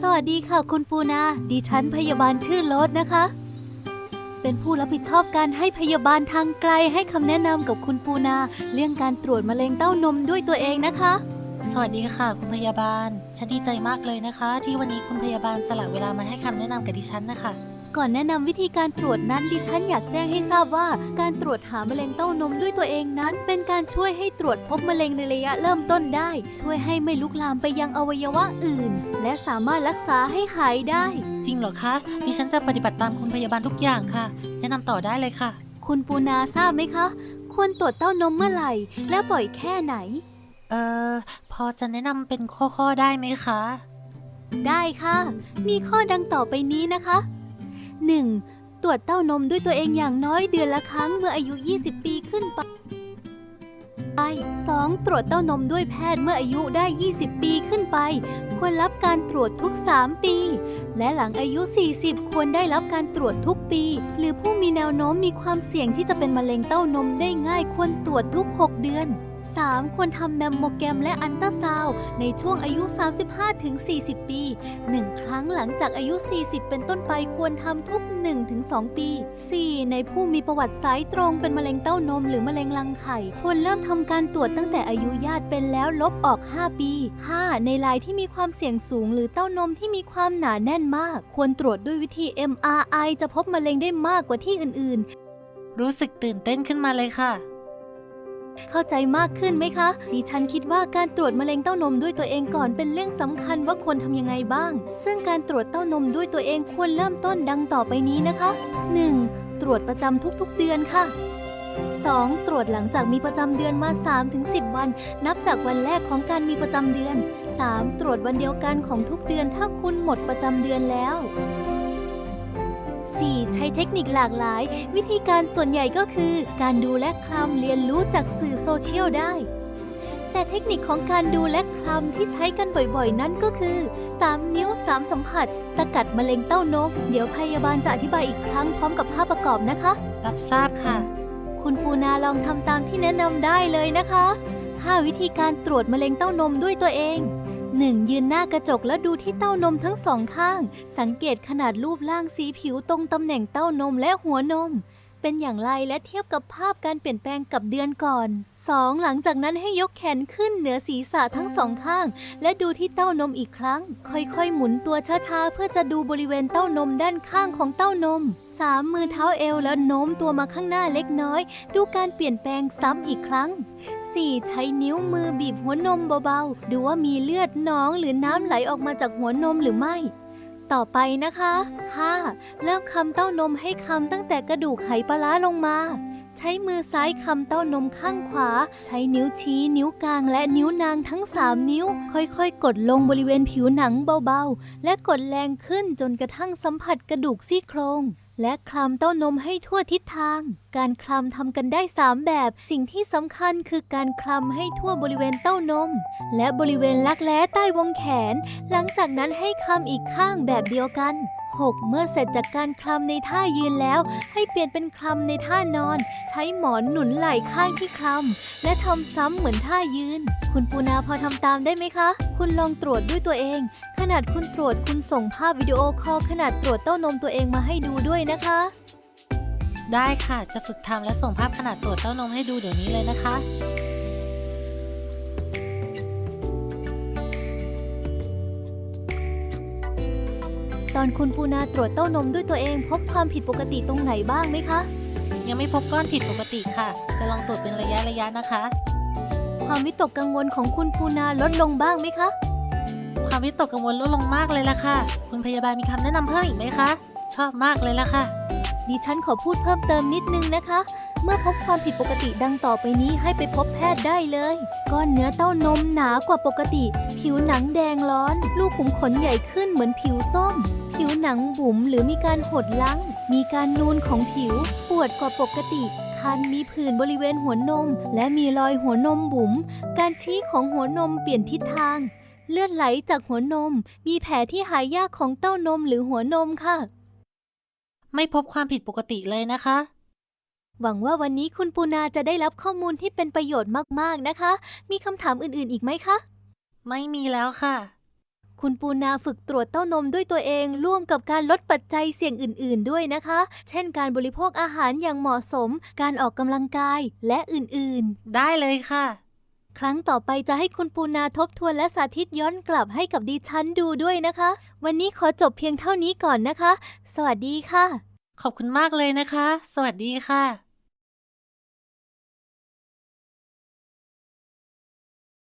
สวัสดีค่ะคุณปูนา ดิฉันพยาบาลชื่อโรสนะคะ เป็นผู้รับผิดชอบการให้พยาบาลทางไกลให้คำแนะนำกับคุณปูนา เรื่องการตรวจมะเร็งเต้านมด้วยตัวเองนะคะ สวัสดีค่ะ คุณพยาบาล ฉันดีใจมากเลยนะคะ ที่วันนี้คุณพยาบาลสละเวลามาให้คำแนะนำกับดิฉันนะคะ ก่อนแนะนำวิธีการตรวจนั้นดิฉันอยากแจ้งให้ทราบว่า การตรวจหามะเร็งเต้านมด้วยตัวเองนั้น เป็นการช่วยให้ตรวจพบมะเร็งในระยะเริ่มต้นได้ ช่วยให้ไม่ลุกลามไปยังอวัยวะอื่น และสามารถรักษาให้หายได้ จริงเหรอคะดิฉันจะปฏิบัติตามคุณพยาบาลทุกอย่างค่ะ แนะนำต่อได้เลยค่ะ คุณปูนาทราบไหมคะ ควรตรวจเต้านมเมื่อไหร่ และบ่อยแค่ไหน เอ่อพอจะแนะนำเป็นข้อๆได้ไหมคะ ได้ค่ะ มีข้อดังต่อไปนี้นะคะ 1. ตรวจเต้านมด้วยตัวเองอย่างน้อยเดือนละครั้งเมื่ออายุ 20 ปีขึ้นไป 2. ตรวจเต้านมด้วยแพทย์เมื่ออายุได้ 20 ปีขึ้นไป ควรรับการตรวจทุก 3 ปี และหลังอายุ 40 ควรได้รับการตรวจทุกปี หรือผู้มีแนวโน้มมีความเสี่ยงที่จะเป็นมะเร็งเต้านมได้ง่ายควรตรวจทุก 6 เดือน 3. ควรทำแมมโมแกรมและอันตราซาวในช่วงอายุ 35-40 ปี 1 ค รั้งหลังจากอายุ 40 เป็นต้นไปควรทำทุก 1-2 ปี 4. ในผู้มีประวัติสายตรงเป็นมะเร็งเต้านมหรือมะเร็งรังไข่ ควรเริ่มทำการตรวจตั้งแต่อายุญาติเป็นแล้วลบออก 5 ปี 5. ในรายที่มีความเสี่ยงสูงหรือเต้านมที่มีความหนาแน่นมาก ควรตรวจด้วยวิธี MRI จะพบมะเร็งได้มากกว่าที่อื่น ๆ รู้สึกตื่นเต้นขึ้นมาเลยค่ะ เข้าใจมากขึ้นไหมคะ ดิฉันคิดว่าการตรวจมะเร็งเต้านมด้วยตัวเองก่อนเป็นเรื่องสำคัญว่าควรทำยังไงบ้าง ซึ่งการตรวจเต้านมด้วยตัวเองควรเริ่มต้นดังต่อไปนี้นะคะ 1. ตรวจประจำทุกๆเดือนค่ะ 2. ตรวจหลังจากมีประจำเดือนมา 3-10 วัน นับจากวันแรกของการมีประจำเดือน 3. ตรวจวันเดียวกันของทุกเดือนถ้าคุณหมดประจำเดือนแล้ว 4. ใช้เทคนิคหลากหลาย วิธีการส่วนใหญ่ก็คือ การดูและคลำเรียนรู้จากสื่อโซเชียลได้ แต่เทคนิคของการดูและคลำที่ใช้กันบ่อยๆ นั่นก็คือ 3 นิ้ว 3 สัมผัส สกัดมะเร็งเต้านม เดี๋ยวพยาบาลจะอธิบายอีกครั้งพร้อมกับภาพประกอบนะคะ รับทราบค่ะ คุณปูนาลองทำตามที่แนะนำได้เลยนะคะ 5 วิธีการตรวจมะเร็งเต้านมด้วยตัวเอง 1. ยืนหน้ากระจกแล้วดูที่เต้านมทั้งสองข้าง สังเกตขนาดรูปร่างสีผิวตรงตำแหน่งเต้านมและหัวนม เป็นอย่างไรและเทียบกับภาพการเปลี่ยนแปลงกับเดือนก่อน 2. หลังจากนั้นให้ยกแขนขึ้นเหนือศีรษะทั้งสองข้าง และดูที่เต้านมอีกครั้ง ค่อยๆ หมุนตัวช้าๆ เพื่อจะดูบริเวณเต้านมด้านข้างของเต้านม 3. มือเท้าเอวแล้วโน้มตัวมาข้างหน้าเล็กน้อย ดูการเปลี่ยนแปลงซ้ำอีกครั้ง 4. ใช้นิ้วมือบีบหัวนมเบาๆ ดูว่ามีเลือดหนองหรือน้ำไหลออกมาจากหัวนมหรือไม่ ต่อไปนะคะ 5. เริ่มคำเต้านมให้คำตั้งแต่กระดูกไหปลาร้าลงมา ใช้มือซ้ายคำเต้านมข้างขวา ใช้นิ้วชี้ นิ้วกลาง และนิ้วนางทั้ง 3 นิ้ว ค่อยๆ กดลงบริเวณผิวหนังเบาๆ และกดแรงขึ้นจนกระทั่งสัมผัสกระดูกซี่โครง และคลำเต้านมให้ทั่วทิศทาง การคลำทำกันได้ 3 แบบ สิ่งที่สำคัญคือการคลำให้ทั่วบริเวณเต้านม และบริเวณรักแร้ใต้วงแขน หลังจากนั้นให้คลำอีกข้างแบบเดียวกัน 6. เมื่อเสร็จจากการคลำในท่ายืนแล้ว ให้เปลี่ยนเป็นคลำในท่านอน ใช้หมอนหนุนไหล่ข้างที่คลำและทำซ้ำเหมือนท่ายืน คุณปูนาพอทำตามได้ไหมคะ คุณลองตรวจด้วยตัวเอง นาดคุณตรวจคุณส่งภาพวิดีโอคอลขนาดตรวจเต้านมตัวเองมาให้ดูด้วยนะคะ ได้ค่ะ จะฝึกทำและส่งภาพขนาดตรวจเต้านมให้ดูเดี๋ยวนี้เลยนะคะ ตอนคุณปูนาตรวจเต้านมด้วยตัวเอง พบความผิดปกติตรงไหนบ้างไหมคะ ยังไม่พบก้อนผิดปกติค่ะ จะลองตรวจเป็นระยะระยะๆนะคะ ความวิตกกังวลของคุณปูนาลดลงบ้างไหมคะ ความวิตกกังวลลดลงมากเลยล่ะค่ะ คุณพยาบาลมีคำแนะนำเพิ่มอีกไหมคะ ชอบมากเลยล่ะค่ะ ดิฉันขอพูดเพิ่มเติมนิดนึงนะคะ เมื่อพบความผิดปกติดังต่อไปนี้ให้ไปพบแพทย์ได้เลย ก้อนเนื้อเต้านมหนากว่าปกติ ผิวหนังแดงร้อน ลูกขุมขนใหญ่ขึ้นเหมือนผิวส้ม ผิวหนังบุ๋มหรือมีการหดลัง มีการนูนของผิว ปวดกว่าปกติคันมีผื่นบริเวณหัวนม และมีรอยหัวนมบุ๋ม การชี้ของหัวนมเปลี่ยนทิศทาง เลือดไหลจากหัวนม มีแผลที่หายยากของเต้านมหรือหัวนมค่ะ ไม่พบความผิดปกติเลยนะคะ หวังว่าวันนี้คุณปูนาจะได้รับข้อมูลที่เป็นประโยชน์มากๆนะคะ มีคำถามอื่นๆอีกไหมคะ ไม่มีแล้วค่ะ คุณปูนาฝึกตรวจเต้านมด้วยตัวเองร่วมกับการลดปัจจัยเสี่ยงอื่น ๆ ด้วยนะคะ เช่น การบริโภคอาหารอย่างเหมาะสม การออกกำลังกายและอื่นๆ ได้เลยค่ะ ครั้งต่อไปจะให้คุณปูนาทบทวนและสาธิตย้อนกลับให้กับดิฉันดูด้วยนะคะ วันนี้ขอจบเพียงเท่านี้ก่อนนะคะ สวัสดีค่ะ ขอบคุณมากเลยนะคะ สวัสดีค่ะ